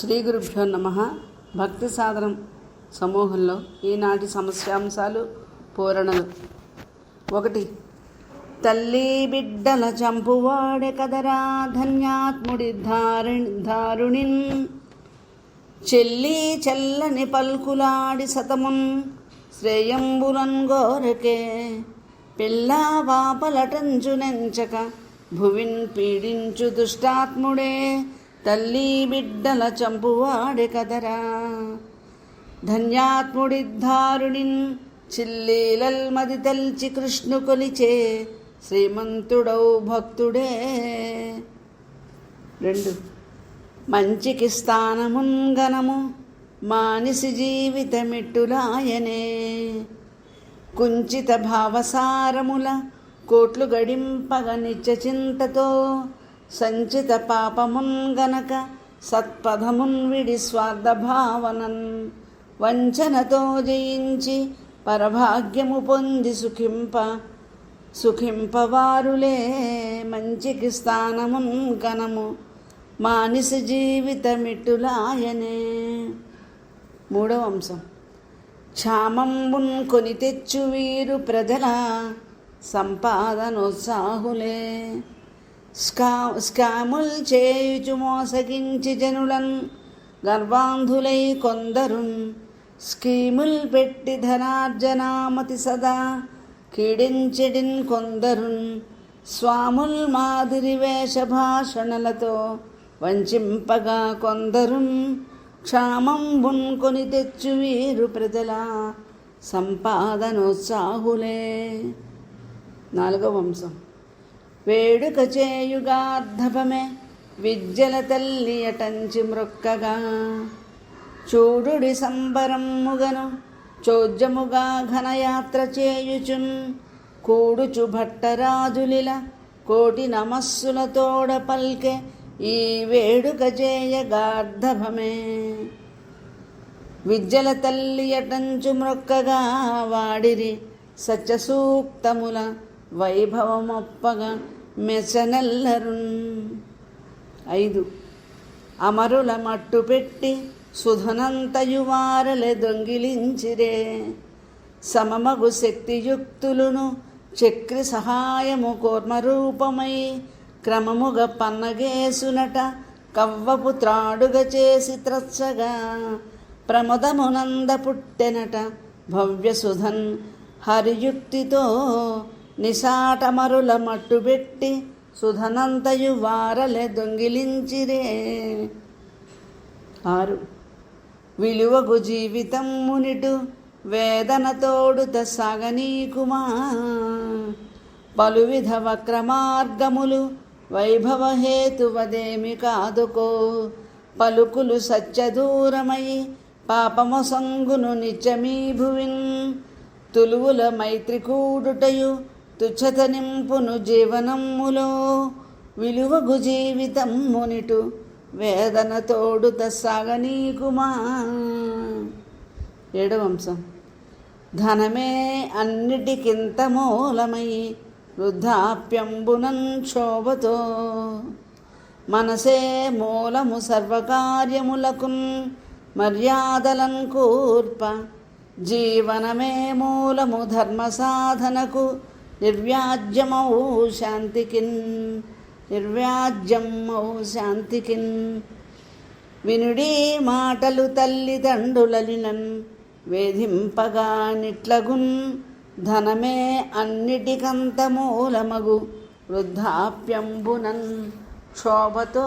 శ్రీ గురుభ్యో నమ. భక్తి సాధనం సమూహంలో ఈనాటి సమస్యాంశాలు పూరణలు. ఒకటి తల్లి బిడ్డల చంపువాడే కదరా ధన్యాత్ముడి ధారుణి దారుణిన్ చెల్లి చెల్లని పల్కులాడి సతమున్. శ్రేయంబులన్ గోరకే. పిల్ల వాపలటంచు నెంచక భువిన్ పీడించు దుష్టాత్ముడే. తల్లి బిడ్డల చంపువాడే కదరా. ధన్యాత్ముడిద్ధారుణిన్ చిల్లీలల్ మది తల్చి కృష్ణు కొలిచే శ్రీమంతుడౌ భక్తుడే. రెండు. మంచికి స్థానమున్ గనము మానిసి జీవితమిట్టులాయనే. కుంచిత భావసారముల కోట్లు గడింపగ నిత్య చింతతో సంచిత పాపమున్ గనక సత్పథమున్ విడి స్వార్థ భావనన్ వంచనతో జయించి పరభాగ్యము పొంది సుఖింప సుఖింపవారులే మంచికి స్థానమున్ కనము మానిస జీవితమిట్టులాయనే మూడవ అంశం. క్షామంబున్ కొని తెచ్చు వీరు ప్రజల సంపాదనోత్సాహులే. స్కా స్కాముల్ చేయుచు మోసగించి జనులన్ గర్వాంధులై కొందరున్ స్కీముల్ పెట్టి ధనార్జనామతి సదా కీడించెడిన్ కొందరున్ స్వాముల్ మాదిరి వేషభాషణలతో వంచింపగా కొందరున్ క్షామం బున్కొని తెచ్చు వీరు ప్రజల సంపాదనోత్సాహులే. నాలుగవ వంశం. వేడుక చేయుగార్ధపమే విద్యల తల్లి అటంచి మ్రొక్కగా చూడుడి సంబరమ్ముగను. చోద్యముగా ఘనయాత్ర చేయుచున్ కూడుచు భట్టరాజులిల కోటి నమస్సుల తోడ పల్కె. ఈ వేడుక చేయగార్ధభమే విద్యల తల్లి అటంచు మ్రొక్కగా వాడిరి. సత్యసూక్తముల వైభవమొప్పగా. మెసనెల్లరున్ ఐదు. అమరుల మట్టు పెట్టి సుధనంతయువారలె దొంగిలించిరే. సమమగు శక్తియుక్తులను చక్రి సహాయము కూర్మరూపమై క్రమముగ పన్నగేసునట కవ్వపు త్రాడుగ చేసి త్రచ్చగా ప్రమదమునంద పుట్టెనట భవ్యసుధన్ హరియుక్తితో నిశాటమరుల మట్టుబెట్టి సుధనంతయు వారలె దొంగిలించిరే. ఆరు. విలువగు జీవితం మునిటు వేదనతోడుత సాగనీకుమా పలువిధ వక్రమార్గములు వైభవహేతువదేమి కాదుకో. పలుకులు సత్యదూరమై పాపమొసంగును నిత్యమీ భువిన్ తులువుల మైత్రికూడుటయు తుచ్చత నింపును జీవనమ్ములో విలువగు జీవితం మునిటు వేదన తోడుత సాగనీకుమా ఏడవంశం ధనమే అన్నిటికింత మూలమై వృద్ధాప్యంబునం క్షోభతో. మనసే మూలము సర్వకార్యములకున్ మర్యాదలన్ కూర్ప. జీవనమే మూలము ధర్మ సాధనకు నిర్వ్యాజ్యమౌ శాంతికిన్. నిర్వ్యాజ్యమౌ శాంతికిన్. వినుడి మాటలు తల్లిదండ్రులలినన్ వేధింపగా నిట్లగున్. ధనమే అన్నిటికంత మూలమగు వృద్ధాప్యంబునన్ క్షోభతో